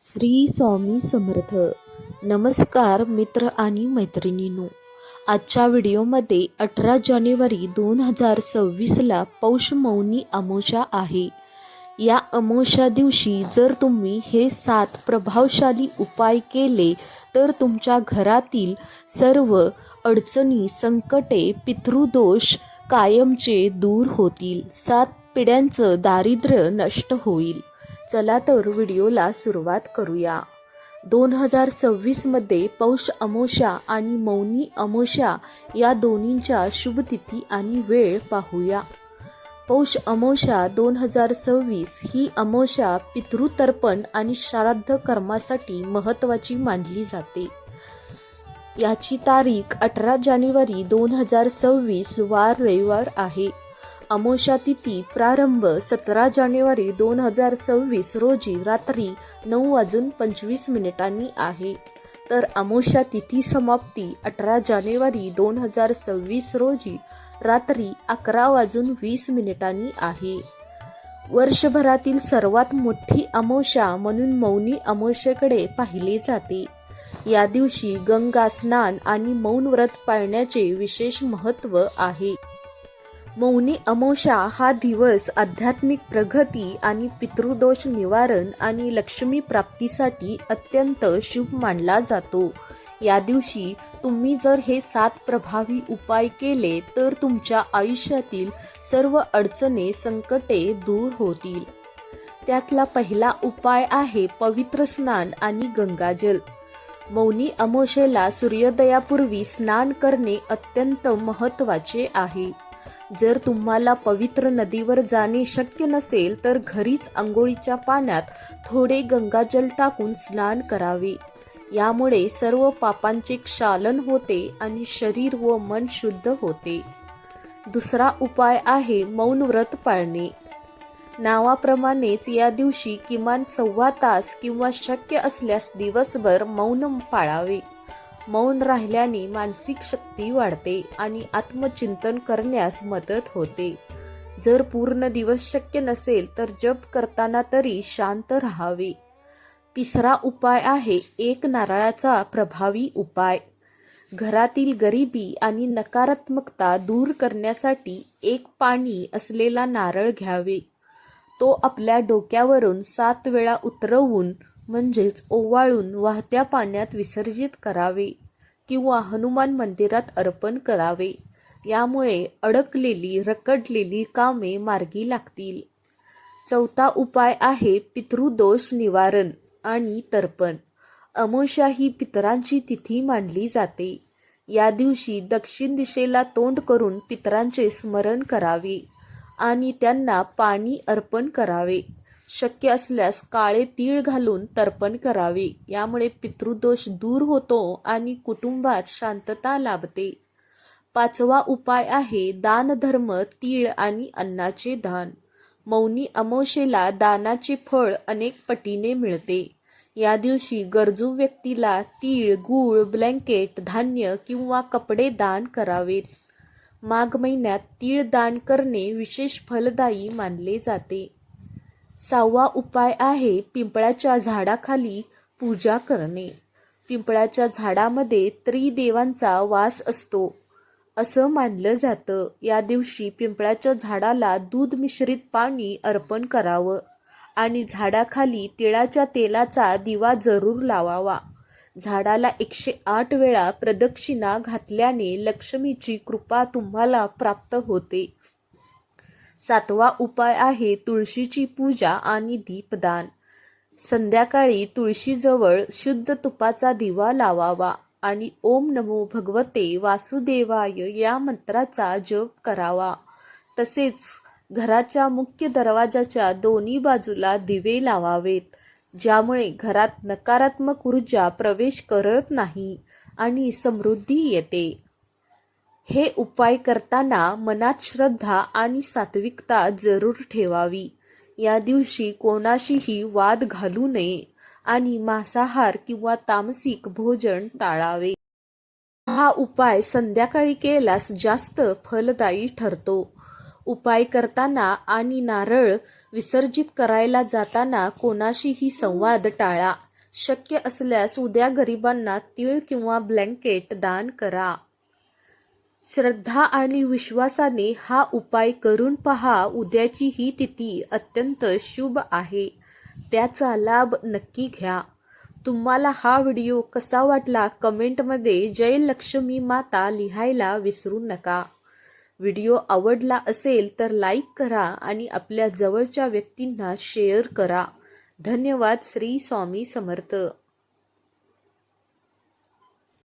श्री स्वामी समर्थ. नमस्कार मित्र आणि मैत्रिणींनो. आजच्या व्हिडिओमध्ये अठरा जानेवारी दोन हजार सव्वीसला पौष मौनी अमोशा आहे. या अमोशा दिवशी जर तुम्ही हे सात प्रभावशाली उपाय केले तर तुमच्या घरातील सर्व अडचणी संकटे पितृदोष कायमचे दूर होतील. सात पिढ्यांचं दारिद्र्य नष्ट होईल. चला तर व्हिडिओला सुरुवात करूया. दोन हजार सव्वीसमध्ये पौष अमोशा आणि मौनी अमोशा या दोन्हींच्या शुभतिथी आणि वेळ पाहूया. पौष अमोशा दोन हजार सव्वीस ही अमोशा पितृतर्पण आणि श्राद्ध कर्मासाठी महत्त्वाची मानली जाते. याची तारीख अठरा जानेवारी दोन हजार सव्वीस वार रविवार आहे. अमोशा तिथी प्रारंभ सतरा जानेवारी दोन हजार सव्वीस रोजी रात्री नऊ वाजून पंचवीस मिनिटांनी आहे. तर अमोशा तिथी समाप्ती अठरा जानेवारी दोन हजार सव्वीस रोजी रात्री अकरा वाजून वीस मिनिटांनी आहे. वर्षभरातील सर्वात मोठी अमोषा म्हणून मौनी अमोषेकडे पाहिले जाते. या दिवशी गंगा स्नान आणि मौन व्रत पाळण्याचे विशेष महत्त्व आहे. मौनी अमोशा हा दिवस आध्यात्मिक प्रगती आणि पितृदोष निवारण आणि लक्ष्मी प्राप्तीसाठी अत्यंत शुभ मानला जातो. या दिवशी तुम्ही जर हे सात प्रभावी उपाय केले तर तुमच्या आयुष्यातील सर्व अडचणी संकटे दूर होतील. त्यातला पहिला उपाय आहे पवित्र स्नान आणि गंगाजल. मौनी अमोशेला सूर्योदयापूर्वी स्नान करणे अत्यंत महत्त्वाचे आहे. जर तुम्हाला पवित्र नदीवर जाणे शक्य नसेल तर घरीच आंघोळीच्या पाण्यात थोडे गंगाजल टाकून स्नान करावे. यामुळे सर्व पापांचे क्षालन होते आणि शरीर व मन शुद्ध होते. दुसरा उपाय आहे मौन व्रत पाळणे. नावाप्रमाणेच या दिवशी किमान सव्वा तास किंवा शक्य असल्यास दिवसभर मौन पाळावे. मौन राहिल्याने मानसिक शक्ती वाढते आणि आत्मचिंतन करण्यास मदत होते. जर पूर्ण दिवस शक्य नसेल तर जप करताना तरी शांत राहावे. तिसरा उपाय आहे एक नारळाचा प्रभावी उपाय. घरातील गरिबी आणि नकारात्मकता दूर करण्यासाठी एक पाणी असलेला नारळ घ्यावे. तो आपल्या डोक्यावरून सात वेळा उतरवून म्हणजेच ओवाळून वाहत्या पाण्यात विसर्जित करावे किंवा हनुमान मंदिरात अर्पण करावे. यामुळे अडकलेली रखडलेली कामे मार्गी लागतील. चौथा उपाय आहे पितृदोष निवारण आणि तर्पण. अमोशा ही पितरांची तिथी मानली जाते. या दिवशी दक्षिण दिशेला तोंड करून पितरांचे स्मरण करावे आणि त्यांना पाणी अर्पण करावे. शक्य असल्यास काळे तीळ घालून तर्पण करावे. यामुळे पितृदोष दूर होतो आणि कुटुंबात शांतता लाभते. पाचवा उपाय आहे दानधर्म तीळ आणि अन्नाचे दान. मौनी अमोशेला दानाचे फळ अनेक पटीने मिळते. या दिवशी गरजू व्यक्तीला तीळ गूळ ब्लँकेट धान्य किंवा कपडे दान करावेत. माघ महिन्यात तीळ दान करणे विशेष फलदायी मानले जाते. सहावा उपाय आहे पिंपळाच्या झाडाखाली पूजा करणे. पिंपळाच्या झाडामध्ये त्रिदेवांचा वास असतो. असं मानलं जातं. या दिवशी पिंपळाच्या झाडाला दूध मिश्रित पाणी अर्पण करावं आणि झाडाखाली तिळाच्या तेलाचा दिवा जरूर लावावा. झाडाला एकशे आठ वेळा प्रदक्षिणा घातल्याने लक्ष्मीची कृपा तुम्हाला प्राप्त होते. सातवा उपाय आहे तुळशीची पूजा आणि दीपदान. संध्याकाळी तुळशीजवळ शुद्ध तुपाचा दिवा लावावा आणि ओम नमो भगवते वासुदेवाय या मंत्राचा जप करावा. तसेच घराच्या मुख्य दरवाजाच्या दोन्ही बाजूला दिवे लावावेत ज्यामुळे घरात नकारात्मक ऊर्जा प्रवेश करत नाही आणि समृद्धी येते. हे उपाय करताना मनात श्रद्धा आणि सात्विकता जरूर ठेवावी. या दिवशी कोणाशीही वाद घालू नये आणि मांसाहार किंवा तामसिक भोजन टाळावे. हा उपाय संध्याकाळी केल्यास जास्त फलदायी ठरतो. उपाय करताना आणि नारळ विसर्जित करायला जाताना कोणाशीही संवाद टाळा. शक्य असल्यास उद्या गरिबांना तीळ किंवा ब्लँकेट दान करा. श्रद्धा आणि विश्वासाने हा उपाय करून पहा उद्याची ही तिथी अत्यंत शुभ आहे. त्याचा लाभ नक्की घ्या. तुम्हाला हा व्हिडिओ कसा वाटला कमेंटमध्ये जय लक्ष्मी माता लिहायला विसरू नका. व्हिडिओ आवडला असेल तर लाईक करा आणि आपल्या जवळच्या व्यक्तींना शेअर करा. धन्यवाद श्री स्वामी समर्थ.